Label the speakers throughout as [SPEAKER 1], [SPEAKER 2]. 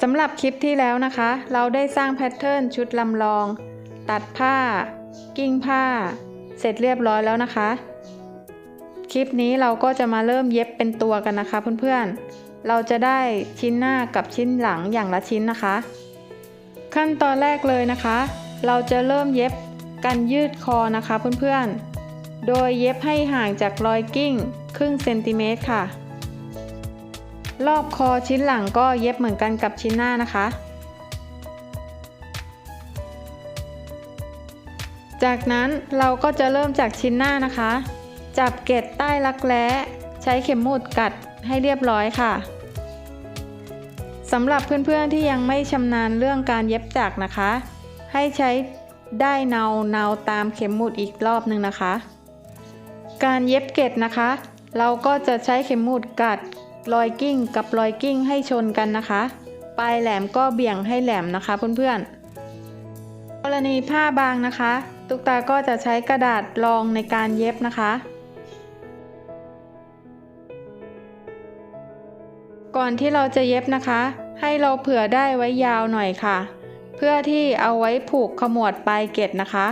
[SPEAKER 1] สำหรับคลิปที่แล้วนะคะ เราได้สร้างแพทเทิร์นชุดลำลอง ตัดผ้า กิ้งผ้า เสร็จเรียบร้อยแล้วนะคะ คลิปนี้เราก็จะมาเริ่มเย็บเป็นตัวกันนะคะเพื่อนๆ เราจะได้ชิ้นหน้ากับชิ้นหลังอย่างละชิ้นนะคะ ขั้นตอนแรกเลยนะคะ เราจะเริ่มเย็บกันยืดคอนะคะเพื่อนๆ โดยเย็บให้ห่างจากรอยกิ้ง ครึ่งเซนติเมตรค่ะ รอบคอชิ้นหลังก็เย็บเหมือนกันกับชิ้นหน้านะคะ จากนั้นเราก็จะเริ่มจากชิ้นหน้านะคะ จับเกล็ดใต้รักแร้ใช้เข็มหมุดกัดให้เรียบร้อยค่ะสำหรับเพื่อนๆที่ยังไม่ชำนาญเรื่องการเย็บจักรนะคะ ให้ใช้ได้เนาเนาตามเข็มหมุดอีกรอบหนึ่งนะคะ การเย็บเกล็ดนะคะ เราก็จะใช้เข็มหมุดกัด รอยกิ้งกับรอยกิ้งให้ชนกันนะคะ ปลายแหลมก็เบี่ยงให้แหลมนะคะเพื่อนๆ กรณีผ้าบางนะคะ ตุ๊กตาก็จะใช้กระดาษรองในการเย็บนะคะ ก่อนที่เราจะเย็บนะคะ ให้เราเผื่อได้ไว้ยาวหน่อยค่ะ เพื่อที่เอาไว้ผูกขมวดปลายเกล็ดนะคะ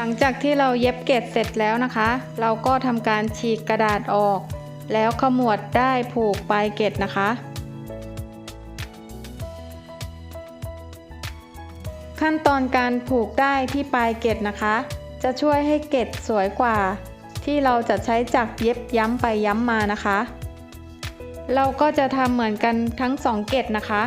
[SPEAKER 1] หลังจากที่เราเย็บเกล็ดเสร็จแล้วนะคะ เราก็ทำการฉีกกระดาษออก แล้วขมวดได้ผูกปลายเกล็ดนะคะ ขั้นตอนการผูกได้ที่ปลายเกล็ดนะคะ จะช่วยให้เกล็ดสวยกว่า ที่เราจะใช้จักรเย็บย้ำไปย้ำมานะคะ เราก็จะทำเหมือนกันทั้งสองเกล็ดนะคะ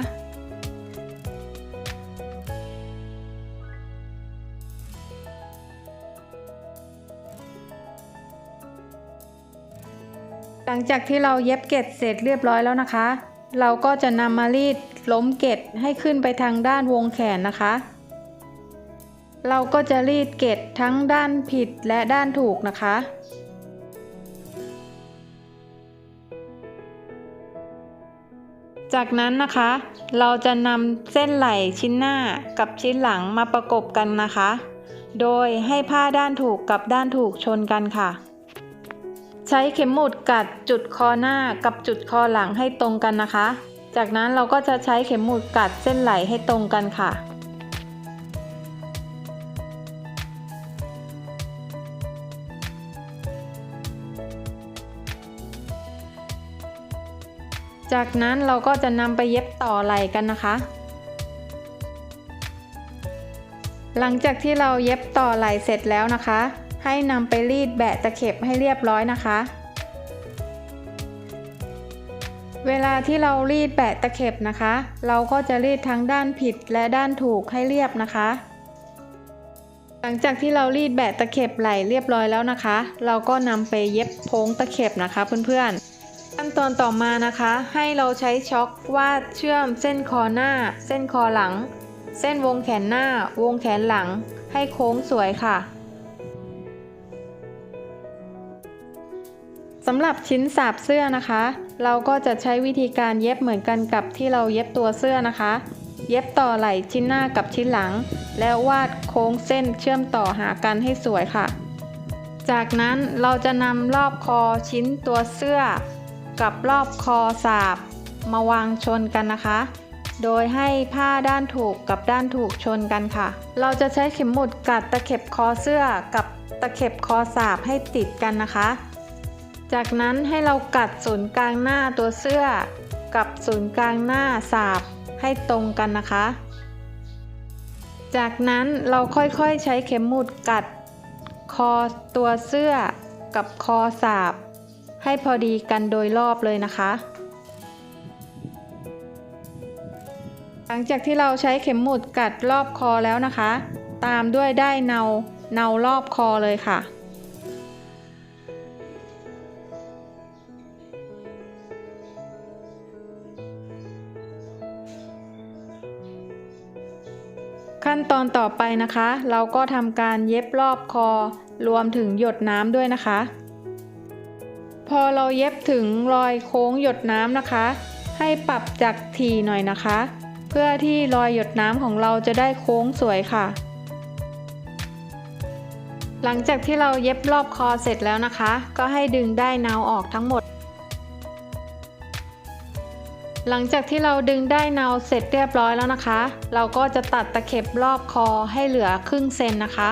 [SPEAKER 1] ลังจากที่เราเย็บเกล็ดเสร็จเรียบร้อยแล้วนะคะ เราก็จะนำมารีดล้มเกล็ดให้ขึ้นไปทางด้านวงแขนนะคะ เราก็จะรีดเกล็ดทั้งด้านผิดและด้านถูกนะคะจากนั้นนะคะ เราจะนำเส้นไหล่ชิ้นหน้ากับชิ้นหลังมาประกบกันนะคะ โดยให้ผ้าด้านถูกกับด้านถูกชนกันค่ะ ใช้เข็มหมุดกัดจุดคอหน้ากับจุดคอหลังให้ตรงกันนะคะ จากนั้นเราก็จะใช้เข็มหมุดกัดเส้นไหลให้ตรงกันค่ะ จากนั้นเราก็จะนำไปเย็บต่อไหลกันนะคะ หลังจากที่เราเย็บต่อไหลเสร็จแล้วนะคะ ให้นำไปรีดแบะตะเข็บให้เรียบร้อยนะคะ เวลาที่เรารีดแบะตะเข็บนะคะ เราก็จะรีดทั้งด้านผิดและด้านถูกให้เรียบนะคะ หลังจากที่เรารีดแบะตะเข็บไหลเรียบร้อยแล้วนะคะ เราก็นำไปเย็บโพ้งตะเข็บนะคะเพื่อนๆขั้นตอนต่อมานะคะ ให้เราใช้ช็อควาดเชื่อมเส้นคอหน้า เส้นคอหลัง เส้นวงแขนหน้า วงแขนหลัง ให้โค้งสวยค่ะำหรับชิ้นสาบเสื้อนะคะ เราก็จะใช้วิธีการเย็บเหมือนกันกับที่เราเย็บตัวเสื้อนะคะ เย็บต่อไหล่ชิ้นหน้ากับชิ้นหลัง แล้ววาดโค้งเส้นเชื่อมต่อหากันให้สวยค่ะ จากนั้นเราจะนำรอบคอชิ้นตัวเสื้อ กับรอบคอสาบมาวางชนกันนะคะ โดยให้ผ้าด้านถูกกับด้านถูกชนกันค่ะ เราจะใช้เข็มหมุดกัดตะเข็บคอเสื้อกับตะเข็บคอสาบให้ติดกันนะคะ จากนั้นให้เรากัดศูนย์กลางหน้าตัวเสื้อ กับศูนย์กลางหน้าสาบให้ตรงกันนะคะ จากนั้นเราค่อยๆใช้เข็มหมุดกัด คอตัวเสื้อ กับคอสาบ ให้พอดีกันโดยรอบเลยนะคะ หลังจากที่เราใช้เข็มหมุดกัดรอบคอแล้วนะคะ ตามด้วยได้เนาเนารอบคอเลยค่ะ อนต่อไปนะคะ เราก็ทำการเย็บรอบคอรวมถึงหยดน้ำด้วยนะคะ พอเราเย็บถึงรอยโค้งหยดน้ำนะคะ ให้ปรับจากถี่หน่อยนะคะ เพื่อที่รอยหยดน้ำของเราจะได้โค้งสวยค่ะ หลังจากที่เราเย็บรอบคอเสร็จแล้วนะคะ ก็ให้ดึงได้ายนาวออกทั้งหมด หลังจากที่เราดึงได้เนาวเสร็จเรียบร้อยแล้วนะคะ เราก็จะตัดตะเข็บรอบคอให้เหลือครึ่งเซนนะคะ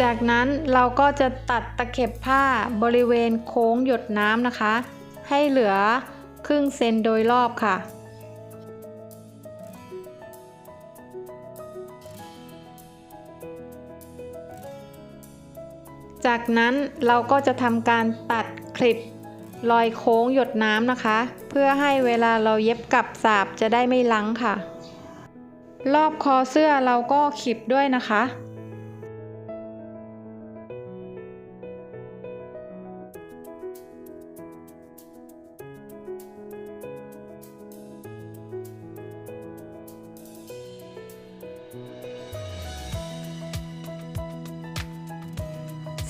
[SPEAKER 1] จากนั้นเราก็จะตัดตะเข็บผ้าบริเวณโค้งหยดน้ำนะคะ ให้เหลือครึ่งเซนโดยรอบค่ะ จากนั้นเราก็จะทำการตัดคลิปรอยโค้งหยดน้ำนะคะ เพื่อให้เวลาเราเย็บกลับสาบจะได้ไม่ลังค่ะ รอบคอเสื้อเราก็ขีดด้วยนะคะ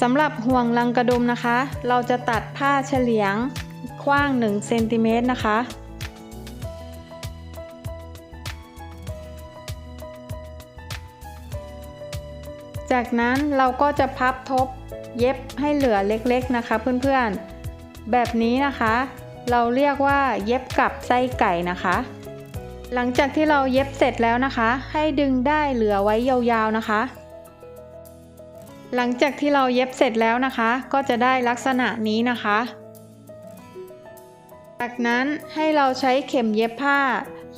[SPEAKER 1] สำหรับห่วงลังกระดุมนะคะ เราจะตัดผ้าเฉลียงกว้าง1เซนติเมตรนะคะ จากนั้นเราก็จะพับทบเย็บให้เหลือเล็กๆนะคะเพื่อนๆ แบบนี้นะคะ เราเรียกว่าเย็บกับไส้ไก่นะคะ หลังจากที่เราเย็บเสร็จแล้วนะคะ ให้ดึงได้เหลือไว้ยาวๆนะคะ หลังจากที่เราเย็บเสร็จแล้วนะคะ ก็จะได้ลักษณะนี้นะคะ จากนั้นให้เราใช้เข็มเย็บผ้า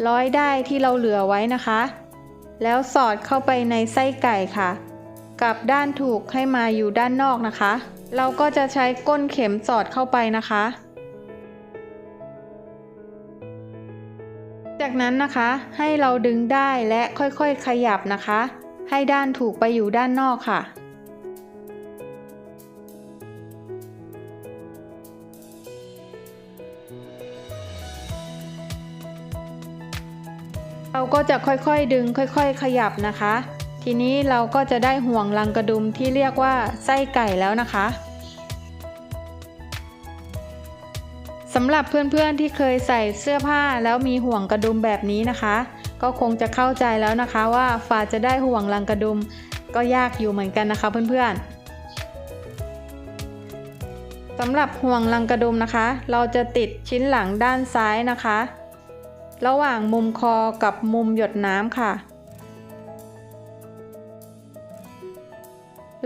[SPEAKER 1] ร้อยได้ที่เราเหลือไว้นะคะ แล้วสอดเข้าไปในไส้ไก่ค่ะ กับด้านถูกให้มาอยู่ด้านนอกนะคะ เราก็จะใช้ก้นเข็มสอดเข้าไปนะคะ จากนั้นนะคะให้เราดึงได้และค่อยๆขยับนะคะ ให้ด้านถูกไปอยู่ด้านนอกค่ะ ก็จะค่อยๆดึงค่อยๆ ขยับนะคะ ทีนี้เราก็จะได้ห่วงลังกระดุมที่เรียกว่าไส้ไก่แล้วนะคะสำหรับเพื่อนๆที่เคยใส่เสื้อผ้าแล้วมีห่วงกระดุมแบบนี้นะคะ ก็คงจะเข้าใจแล้วนะคะว่าฝาจะได้ห่วงลังกระดุมก็ยากอยู่เหมือนกันนะคะเพื่อนๆสำหรับห่วงลังกระดุมนะคะ เราจะติดชิ้นหลังด้านซ้ายนะคะ ระหว่างมุมคอกับมุมหยดน้ำค่ะ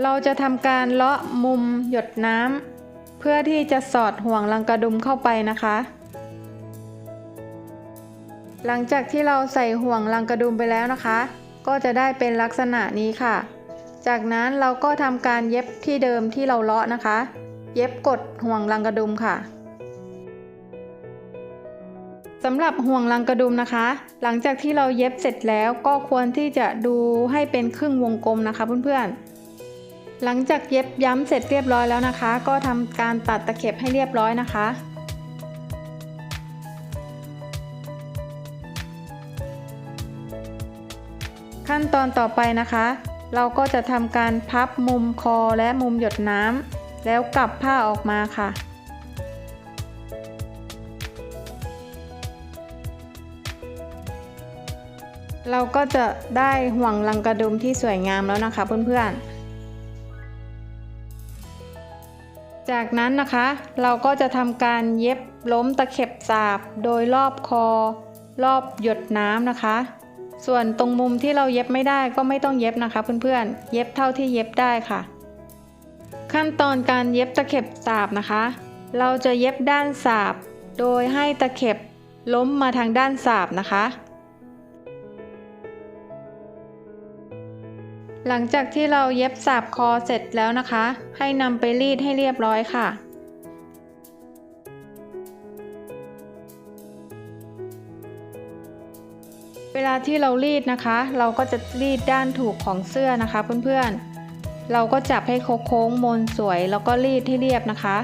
[SPEAKER 1] เราจะทำการเลาะมุมหยดน้ำเพื่อที่จะสอดห่วงลังกระดุมเข้าไปนะคะ หลังจากที่เราใส่ห่วงลังกระดุมไปแล้วนะคะ ก็จะได้เป็นลักษณะนี้ค่ะ จากนั้นเราก็ทำการเย็บที่เดิมที่เราเลาะนะคะ เย็บกดห่วงลังกระดุมค่ะ สำหรับห่วงลังกระดุมนะคะ หลังจากที่เราเย็บเสร็จแล้วก็ควรที่จะดูให้เป็นครึ่งวงกลมนะคะเพื่อนๆ หลังจากเย็บย้ำเสร็จเรียบร้อยแล้วนะคะ ก็ทำการตัดตะเข็บให้เรียบร้อยนะคะขั้นตอนต่อไปนะคะ เราก็จะทำการพับมุมคอและมุมหยดน้ำแล้วกลับผ้าออกมาค่ะ เราก็จะได้ห่วงลังกระดุมที่สวยงามแล้วนะคะเพื่อนๆ จากนั้นนะคะเราก็จะทำการเย็บล้มตะเข็บสาบโดยรอบคอ รอบหยดน้ำนะคะ ส่วนตรงมุมที่เราเย็บไม่ได้ก็ไม่ต้องเย็บนะคะเพื่อนๆ เย็บเท่าที่เย็บได้ค่ะ ขั้นตอนการเย็บตะเข็บสาบนะคะ เราจะเย็บด้านสาบ โดยให้ตะเข็บล้มมาทางด้านสาบนะคะ หลังจากที่เราเย็บสาบคอเสร็จแล้วนะคะ ให้นำไปรีดให้เรียบร้อยค่ะ เวลาที่เรารีดนะคะ เราก็จะรีดด้านถูกของเสื้อนะคะเพื่อนๆ เราก็จับให้โค้งมนสวยแล้วก็รีดให้เรียบนะคะ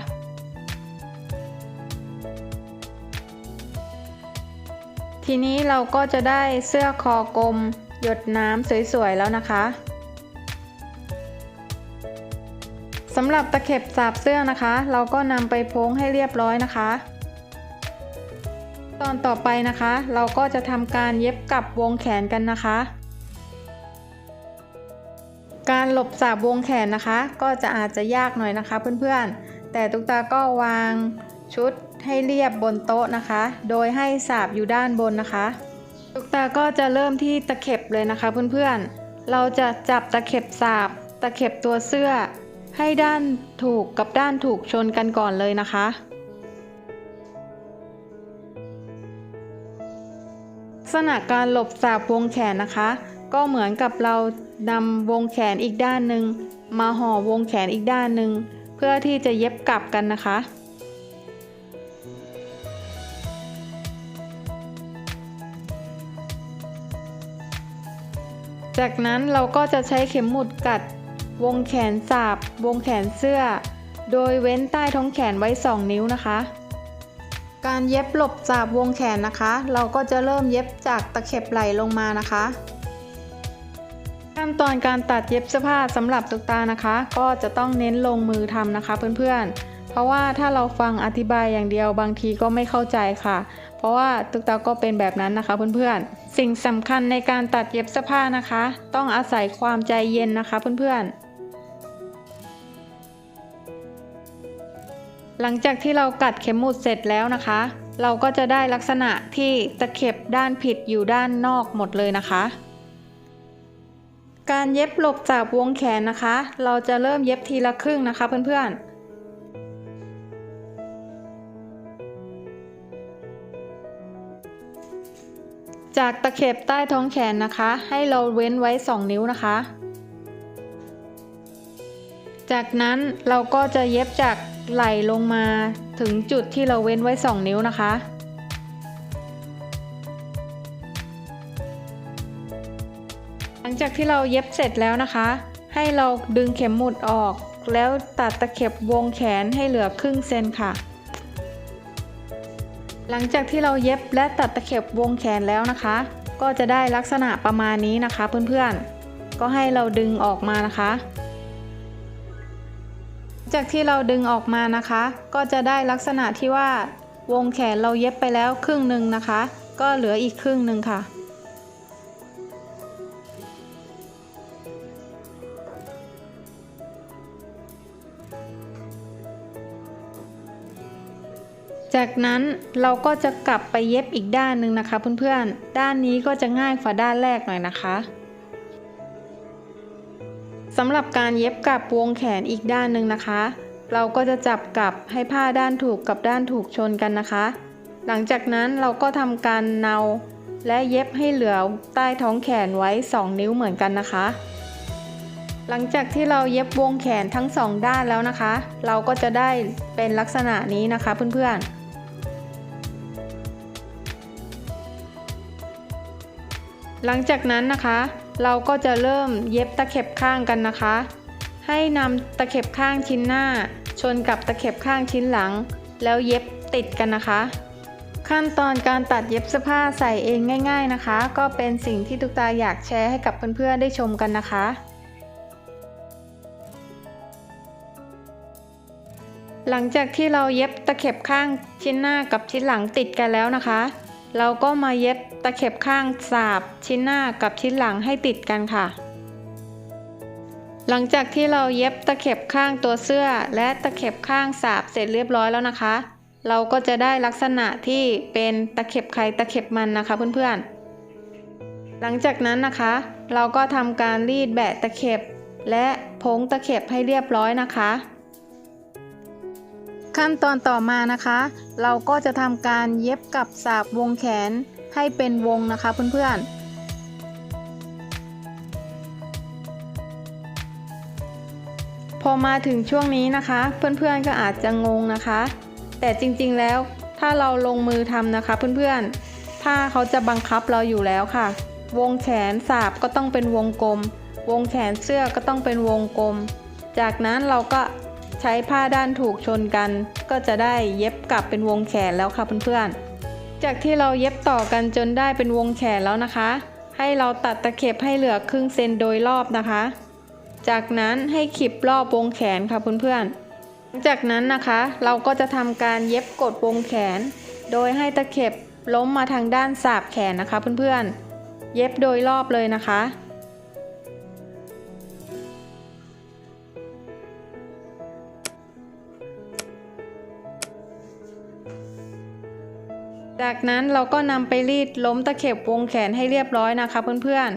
[SPEAKER 1] ทีนี้เราก็จะได้เสื้อคอกลม หยดน้ำสวยๆแล้วนะคะ สำหรับตะเข็บสาบเสื้อนะคะ เราก็นำไปโพ้งให้เรียบร้อยนะคะ ตอนต่อไปนะคะ เราก็จะทำการเย็บกับวงแขนกันนะคะ การหลบสาบวงแขนนะคะ ก็จะอาจจะยากหน่อยนะคะเพื่อนๆ แต่ตุ๊กตาก็วางชุดให้เรียบบนโต๊ะนะคะ โดยให้สาบอยู่ด้านบนนะคะตุ๊กตาก็จะเริ่มที่ตะเข็บเลยนะคะเพื่อนๆ เราจะจับตะเข็บสาบ ตะเข็บตัวเสื้อ ให้ด้านถูกกับด้านถูกชนกันก่อนเลยนะคะ ลักษณะการหลบสาบวงแขนนะคะ ก็เหมือนกับเรานำวงแขนอีกด้านหนึ่งมาห่อวงแขนอีกด้านหนึ่งเพื่อที่จะเย็บกลับกันนะคะ จากนั้นเราก็จะใช้เข็มหมุดกัด วงแขนสาบวงแขนเสื้อ โดยเว้นใต้ท้องแขนไว้ 2 นิ้วนะคะ การเย็บหลบสาบวงแขนนะคะ เราก็จะเริ่มเย็บจากตะเข็บไหล่ลงมานะคะขั้นตอนการตัดเย็บเสื้อผ้าสำหรับตุ๊กตานะคะ ก็จะต้องเน้นลงมือทำนะคะเพื่อนๆ เพราะว่าถ้าเราฟังอธิบายอย่างเดียวบางทีก็ไม่เข้าใจค่ะ เพราะว่าตุ๊กตาก็เป็นแบบนั้นนะคะเพื่อนๆ สิ่งสำคัญในการตัดเย็บเสื้อผ้านะคะ ต้องอาศัยความใจเย็นนะคะเพื่อนๆ หลังจากที่เรากัดเข็มหมุดเสร็จแล้วนะคะ เราก็จะได้ลักษณะที่ตะเข็บด้านผิดอยู่ด้านนอกหมดเลยนะคะ การเย็บหลบจากวงแขนนะคะ เราจะเริ่มเย็บทีละครึ่งนะคะเพื่อนๆจากตะเข็บใต้ท้องแขนนะคะ ให้เราเว้นไว้ 2 นิ้วนะคะ จากนั้นเราก็จะเย็บจาก ไหลลงมาถึงจุดที่เราเว้นไว้ 2 นิ้วนะคะ หลังจากที่เราเย็บเสร็จแล้วนะคะ ให้เราดึงเข็มหมุดออก แล้วตัดตะเข็บวงแขนให้เหลือครึ่งเซนค่ะ หลังจากที่เราเย็บและตัดตะเข็บวงแขนแล้วนะคะ ก็จะได้ลักษณะประมาณนี้นะคะเพื่อนๆ ก็ให้เราดึงออกมานะคะ จากที่เราดึงออกมานะคะ ก็จะได้ลักษณะที่ว่าวงแขนเราเย็บไปแล้วครึ่งหนึ่งนะคะ ก็เหลืออีกครึ่งหนึ่งค่ะ จากนั้นเราก็จะกลับไปเย็บอีกด้านหนึ่งนะคะเพื่อนๆ ด้านนี้ก็จะง่ายกว่าด้านแรกหน่อยนะคะ สำหรับการเย็บกับวงแขนอีกด้านหนึ่งนะคะ เราก็จะจับกับให้ผ้าด้านถูกกับด้านถูกชนกันนะคะ หลังจากนั้นเราก็ทำการเนาและเย็บให้เหลือใต้ท้องแขนไว้ 2 นิ้วเหมือนกันนะคะ หลังจากที่เราเย็บวงแขนทั้งสองด้านแล้วนะคะ เราก็จะได้เป็นลักษณะนี้นะคะเพื่อนๆ หลังจากนั้นนะคะ เราก็จะเริ่มเย็บตะเข็บข้างกันนะคะ ให้นำตะเข็บข้างชิ้นหน้า ชนกับตะเข็บข้างชิ้นหลัง แล้วเย็บติดกันนะคะ ขั้นตอนการตัดเย็บเสื้อผ้าใส่เองง่าย ๆนะคะ ก็เป็นสิ่งที่ตุกตาอยากแชร์ให้กับเพื่อนๆได้ชมกันนะคะหลังจากที่เราเย็บตะเข็บข้างชิ้นหน้ากับชิ้นหลังติดกันแล้วนะคะ เราก็มาเย็บตะเข็บข้างสาบชิ้นหน้ากับชิ้นหลังให้ติดกันค่ะ หลังจากที่เราเย็บตะเข็บข้างตัวเสื้อ และตะเข็บข้างสาบเสร็จเรียบร้อยแล้วนะคะ เราก็จะได้ลักษณะที่เป็นตะเข็บไข่ตะเข็บมันนะคะเพื่อนๆ หลังจากนั้นนะคะ เราก็ทำการรีดแบะตะเข็บ และพงตะเข็บให้เรียบร้อยนะคะ ขั้นตอนต่อมานะคะ เราก็จะทำการเย็บกับสาบวงแขนให้เป็นวงนะคะเพื่อนๆพอมาถึงช่วงนี้นะคะ เพื่อนๆก็อาจจะงงนะคะ แต่จริงๆแล้วถ้าเราลงมือทำนะคะ เพื่อนๆผ้าเขาจะบังคับเราอยู่แล้วค่ะ วงแขนสาบก็ต้องเป็นวงกลม วงแขนเสื้อก็ต้องเป็นวงกลม จากนั้นเราก็ ใช้ผ้าด้านถูกชนกัน ก็จะได้เย็บกลับเป็นวงแขนแล้วค่ะเพื่อนๆ จากที่เราเย็บต่อกันจนได้เป็นวงแขนแล้วนะคะ ให้เราตัดตะเข็บให้เหลือครึ่งเซนโดยรอบนะคะ จากนั้นให้ขีบรอบวงแขนค่ะเพื่อนๆ จากนั้นนะคะเราก็จะทำการเย็บกดวงแขน โดยให้ตะเข็บล้มมาทางด้านสาบแขนนะคะเพื่อนๆ เย็บโดยรอบเลยนะคะ จากนั้นเราก็นำไปรีดล้มตะเข็บวงแขนให้เรียบร้อยนะคะเพื่อน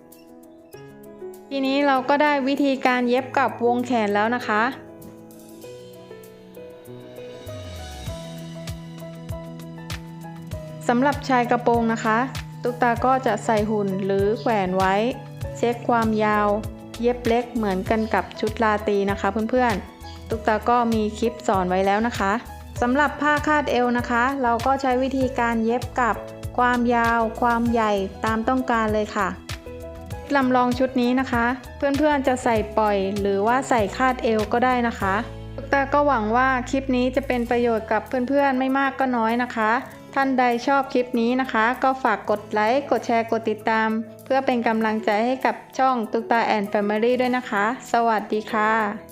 [SPEAKER 1] ๆ ทีนี้เราก็ได้วิธีการเย็บกับวงแขนแล้วนะคะสำหรับชายกระโปรงนะคะ ตุ๊กตาก็จะใส่หุ่นหรือแขวนไว้ เช็คความยาว เย็บเล็กเหมือนกันกับชุดลาตีนะคะเพื่อนๆ ตุ๊กตาก็มีคลิปสอนไว้แล้วนะคะ สำหรับผ้าคาดเอวนะคะ เราก็ใช้วิธีการเย็บกับความยาว ความใหญ่ตามต้องการเลยค่ะลำลองชุดนี้นะคะ เพื่อนๆจะใส่ปล่อย หรือว่าใส่คาดเอวก็ได้นะคะตุกตาก็หวังว่าคลิปนี้จะเป็นประโยชน์กับเพื่อนๆไม่มากก็น้อยนะคะ ท่านใดชอบคลิปนี้นะคะ ก็ฝากกดไลค์กดแชร์กดติดตาม เพื่อเป็นกำลังใจให้กับช่องตุ๊กตาแอนด์แฟมิลี่ด้วยนะคะ สวัสดีค่ะ